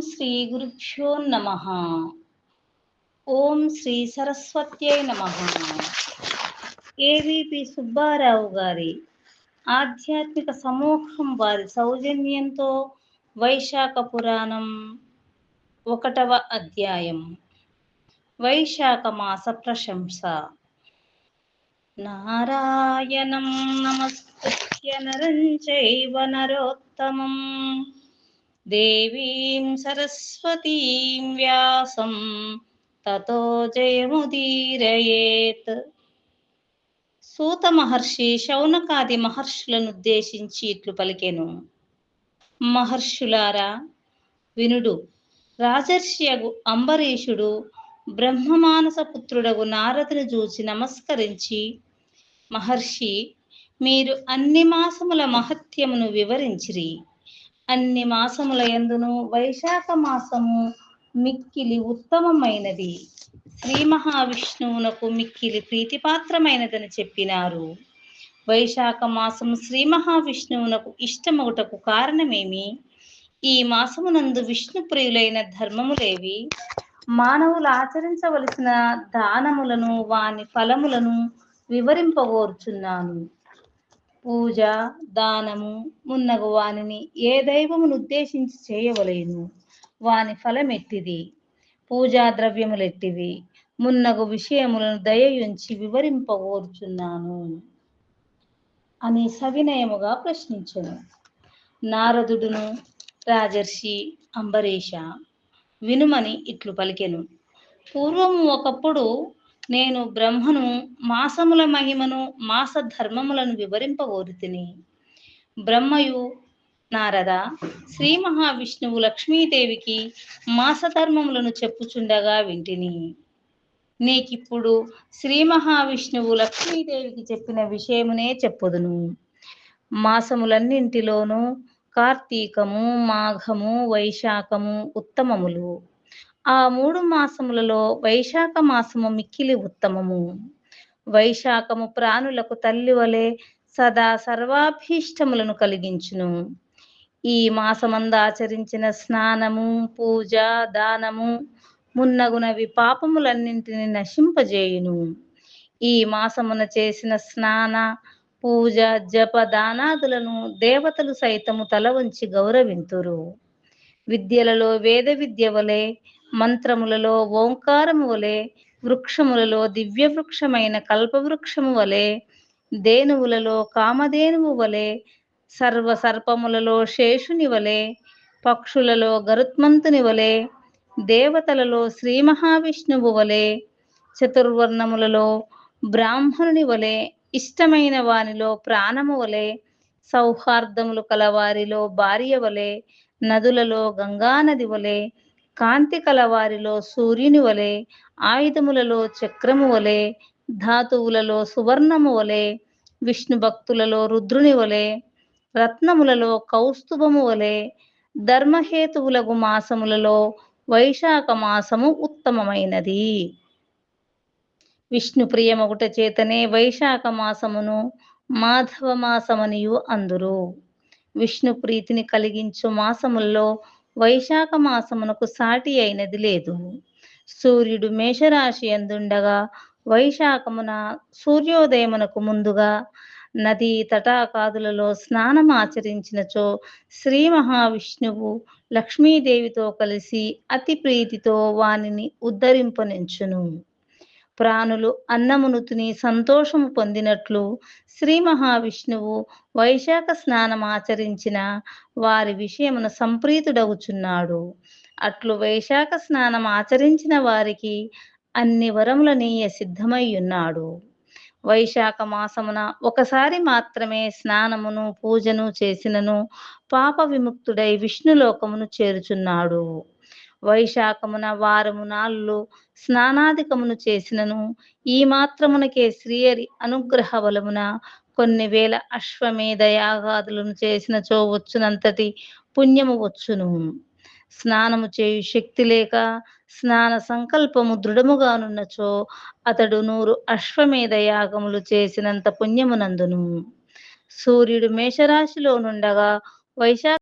శ్రీ గురుభ్యో నమ. ఓం శ్రీ సరస్వత్యై నమ. ఏవిపి సుబ్బారావు గారి ఆధ్యాత్మిక సమూహం వారి సౌజన్యంతో వైశాఖ పురాణం ఒకటవ అధ్యాయం. వైశాఖ మాస ప్రశంస. నారాయణం నమస్కృత్య నరం చైవ నరోత్తమం. దేవీం సరస్వతీం వ్యాసం తతో జయముదీరయేత్. సూత మహర్షి శౌనకాది మహర్షులను ఉద్దేశించి ఇట్లు పలికెను. మహర్షులారా వినుడు రాజర్షియగు అంబరీషుడు బ్రహ్మమానస పుత్రుడగు నారదుని చూచి నమస్కరించి మహర్షి మీరు అన్ని మాసముల మహత్యమును వివరించిరి. అన్ని మాసముల యందును వైశాఖ మాసము మిక్కిలి ఉత్తమమైనది. శ్రీ మహావిష్ణువునకు మిక్కిలి ప్రీతిపాత్రమైనదని చెప్పినారు. వైశాఖ మాసము శ్రీ మహావిష్ణువునకు ఇష్టమగుటకు కారణమేమి? ఈ మాసమునందు విష్ణు ప్రియులైన ధర్మములేవి? మానవులు ఆచరించవలసిన దానములను వాని ఫలములను వివరింపగోరుచున్నాను. పూజ దానము మున్నగు వానిని ఏ దైవమును ఉద్దేశించి చేయవలేను. వాని ఫలమెట్టిది పూజా ద్రవ్యములెట్టివి. మున్నగు విషయములను దయయుంచి వివరింపగోరుచున్నాను. అని సవినయముగా ప్రశ్నించను. నారదుడును రాజర్షి అంబరీష వినుమని ఇట్లు పలికెను. పూర్వము ఒకప్పుడు నేను బ్రహ్మను మాసముల మహిమను మాస ధర్మములను వివరింపగోరుతిని బ్రహ్మయు నారద శ్రీ మహావిష్ణువు లక్ష్మీదేవికి మాస ధర్మములను చెప్పుచుండగా వింటిని. నీకిప్పుడు శ్రీ మహావిష్ణువు లక్ష్మీదేవికి చెప్పిన విషయమునే చెప్పుదును. మాసములన్నింటిలోనూ కార్తీకము మాఘము వైశాఖము ఉత్తమములు. ఆ మూడు మాసములలో వైశాఖ మాసము మిక్కిలి ఉత్తమము. వైశాఖము ప్రాణులకు తల్లి వలె సదా సర్వాభీష్టములను కలిగించును. ఈ మాసమంద ఆచరించిన స్నానము పూజ దానము మున్నగునవి పాపములన్నింటిని నశింపజేయును. ఈ మాసమున చేసిన స్నాన పూజ జప దానాదులను దేవతలు సైతము తల వంచి గౌరవింతురు. విద్యలలో వేద విద్య వలె మంత్రములలో ఓంకారము వలె వృక్షములలో దివ్య వృక్షమైన కల్పవృక్షము వలె దేనువులలో కామధేనువు వలె సర్వ సర్పములలో శేషుని వలె పక్షులలో గరుత్మంతుని వలె దేవతలలో శ్రీ మహావిష్ణువు వలె చతుర్వర్ణములలో బ్రాహ్మణుని వలె ఇష్టమైన వానిలో ప్రాణము వలె సౌహార్దములు కలవారిలో భార్య వలె నదులలో గంగానది వలె కాంతి కలవారిలో సూర్యుని వలె ఆయుధములలో చక్రము వలె ధాతువులలో సువర్ణము వలె విష్ణు భక్తులలో రుద్రుని వలె రత్నములలో కౌస్తుభము వలె ధర్మహేతువులకు మాసములలో వైశాఖ మాసము ఉత్తమమైనది. విష్ణు ప్రియమగుట చేతనే వైశాఖ మాసమును మాధవ మాసమనియు అందురు. విష్ణు ప్రీతిని కలిగించు మాసముల్లో వైశాఖ మాసమునకు సాటి అయినది లేదు. సూర్యుడు మేషరాశి ఎందుండగా వైశాఖమున సూర్యోదయమునకు ముందుగా నదీ తటాకాదులలో స్నానం ఆచరించినచో శ్రీ మహావిష్ణువు లక్ష్మీదేవితో కలిసి అతి ప్రీతితో వానిని ఉద్ధరింపనించును ప్రాణులు అన్నమును తిని సంతోషము పొందినట్లు శ్రీ మహావిష్ణువు వైశాఖ స్నానం ఆచరించిన వారి విషయమున సంప్రీతుడగుచున్నాడు. అట్లు వైశాఖ స్నానం ఆచరించిన వారికి అన్ని వరములనీయ సిద్ధమై ఉన్నాడు వైశాఖ మాసమున ఒకసారి మాత్రమే స్నానమును పూజను చేసినను పాప విముక్తుడై విష్ణులోకమును చేరుచున్నాడు. వైశాఖమున వారము నాళ్ళు స్నానాధికమును చేసినను. ఈ మాత్రమునకే శ్రీయరి అనుగ్రహ బలమున కొన్ని వేల అశ్వమేధ యాగాదులను చేసినచో వచ్చునంతటి పుణ్యము వచ్చును. స్నానము చేయు శక్తి లేక స్నాన సంకల్పము దృఢముగానున్నచో అతడు నూరు అశ్వమేధ యాగములు చేసినంత పుణ్యమునందును. సూర్యుడు మేషరాశిలో నుండగా వైశాఖ